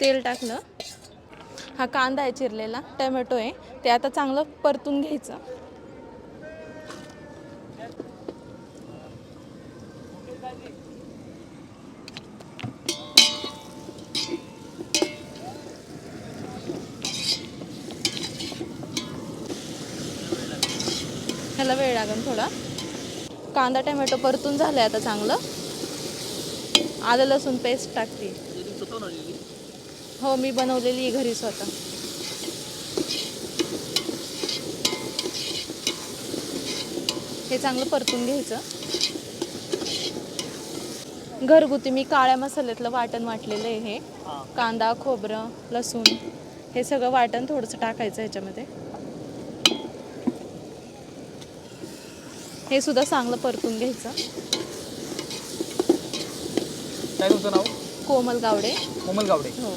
तेल टाकलं. हा कांदा आहे चिरलेला टमॅटो आहे. ते आता चांगलं परतून घ्यायचं. ह्याला वेळ लागेल थोडा. कांदा टमॅटो परतून झालं आता चांगलं. आलं लसूण पेस्ट टाकते. हो मी बनवलेली आहे घरी स्वतः. हे चांगलं परतून घ्यायचं. घरगुती मी काळ्या मसाल्यातलं वाटण वाटलेलं आहे हे. कांदा खोबरं लसूण हे सगळं वाटण थोडंसं टाकायचं ह्याच्यामध्ये. हे सुद्धा चांगलं परतून घ्यायचं. काय तुमचं नाव? कोमल गावडे. कोमल गावडे. हो.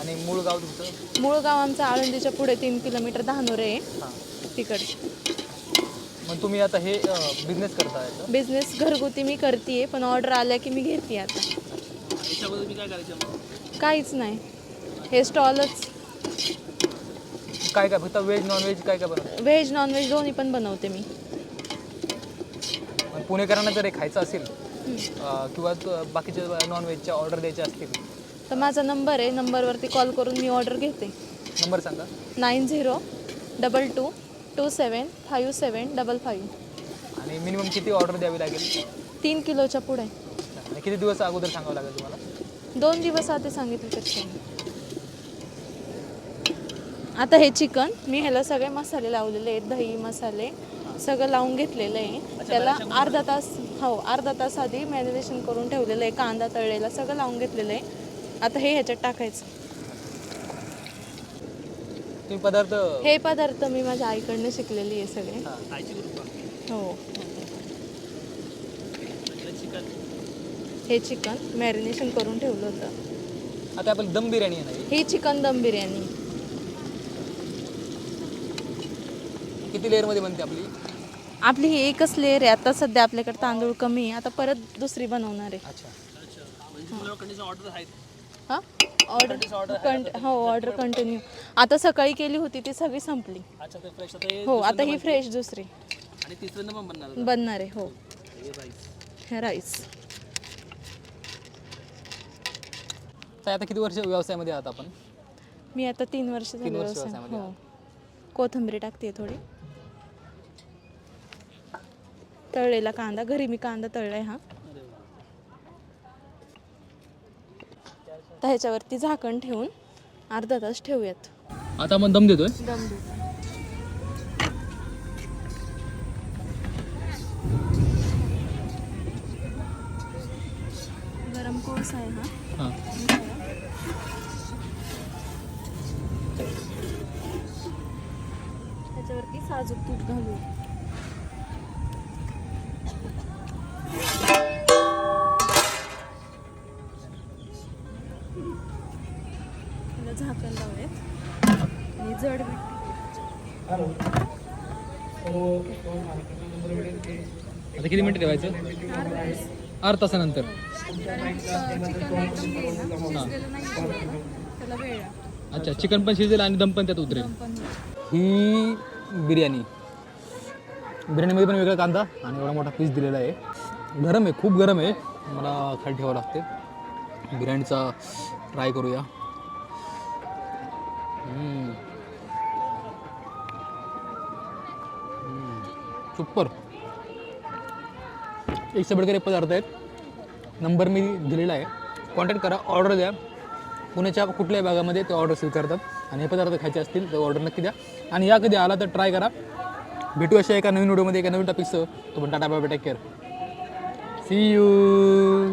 आणि मूळ गाव तुमचं? मूळ गाव आमचं आळंदीच्या पुढे तीन किलोमीटर दहानोरे आहे. हां. तिकडे मग तुम्ही आता हे बिझनेस करताय का? बिझनेस घरगुती मी करते पण ऑर्डर आल्या की मी घेते आता. याच्यामध्ये मी काय करायचं मग? काहीच नाही. हे स्टॉलच काय काय फक्त व्हेज नॉन व्हेज काय काय बनवतं? व्हेज नॉनव्हेज दोन्ही पण बनवते मी. मग पुणेकरांना जर हे खायचं असेल अं, किंवा त- बाकीचे नॉन व्हेजच्या ऑर्डर द्यायचे असतील तर माझा नंबर आहे. नंबरवरती कॉल करून मी ऑर्डर घेते. नंबर सांगा. Nine zero double two two seven five seven double five. आणि मिनिमम किती ऑर्डर द्यावी लागेल? तीन किलोच्या पुढे. आणि किती दिवस अगोदर सांगावं लागेल तुम्हाला? दोन दिवस आधी सांगितलं चालेल. आता हे चिकन मी ह्याला सगळे मसाले लावलेले आहेत. दही मसाले सगळं लावून घेतलेलं आहे. त्याला अर्धा तास हो अर्धा तास आधी मॅरिनेशन करून ठेवलेलं आहे. कांदा तळलेला सगळं लावून घेतलेलं आहे. आता हे ह्याच्यात टाकायचं. तुम्ही पदार्थ हे पदार्थ मी माझ्या आईकडनं शिकलेली आहे सगळे. हां. हो. हे चिकन मॅरिनेशन करून ठेवलं होतं. आता आपण दम बिर्याणी ना ही? चिकन दम बिर्याणी. किती लेअरमध्ये बनते आपली? आपली ही एकच लेअर आहे. आता सध्या आपल्याकडे तांदूळ कमी आहे. आता परत दुसरी बनवणार आहे. अच्छा. हां? ऑर्डर कंट हो ऑर्डर कंटिन्यू आता सकाळी केली होती ती सगळी संपली. अच्छा ते फ्रेश आता हे हो आता ही फ्रेश दुसरी. आणि तिसऱ्यांदा पण बनणार बनणार आहे हो. हे राईस आता किती वर्ष व्यवसायामध्ये आहात आपण? मी आता तीन वर्ष झाली वर्ष व्यवसाय. व्यवसायामध्ये हो. कोथिंबीर टाकते थोडी. तळलेला कांदा घरी मी कांदा तळलाय हा. तर ह्याच्यावरती झाकण ठेवून अर्धा तास ठेवूयात. आता आपण दम देतोय? दम गरम कोळसा आहे हा. हां. त्याच्यावरती साजूक तूप घालू त्याला झाकण लावूयात. आणि जड आता किती मिनिटं ठेवायचं? अर्धा तासानंतर. हे. अच्छा चिकन पण शिजेल आणि दम पण त्यात उतरेल. ही बिर्याणी. बिर्याणीमध्ये पण वेगळा कांदा आणि एवढा मोठा पीस दिलेला आहे. गरम आहे खूप गरम आहे. मला खाली ठेवावं लागते. ब्रँडचा ट्राय करूया. सुपर. एक से पदार्थ आहेत. नंबर मी दिलेला आहे. कॉन्टॅक्ट करा ऑर्डर द्या. पुण्याच्या कुठल्याही भागामध्ये ते ऑर्डर स्वीकारतात आणि हे पदार्थ खायचे असतील तर ऑर्डर नक्की द्या. आणि या कधी आला तर ट्राय करा. भेटू अशा एका नवीन व्हिडिओमध्ये एका नवीन टॉपिकसह तो पण tata bye take care. See you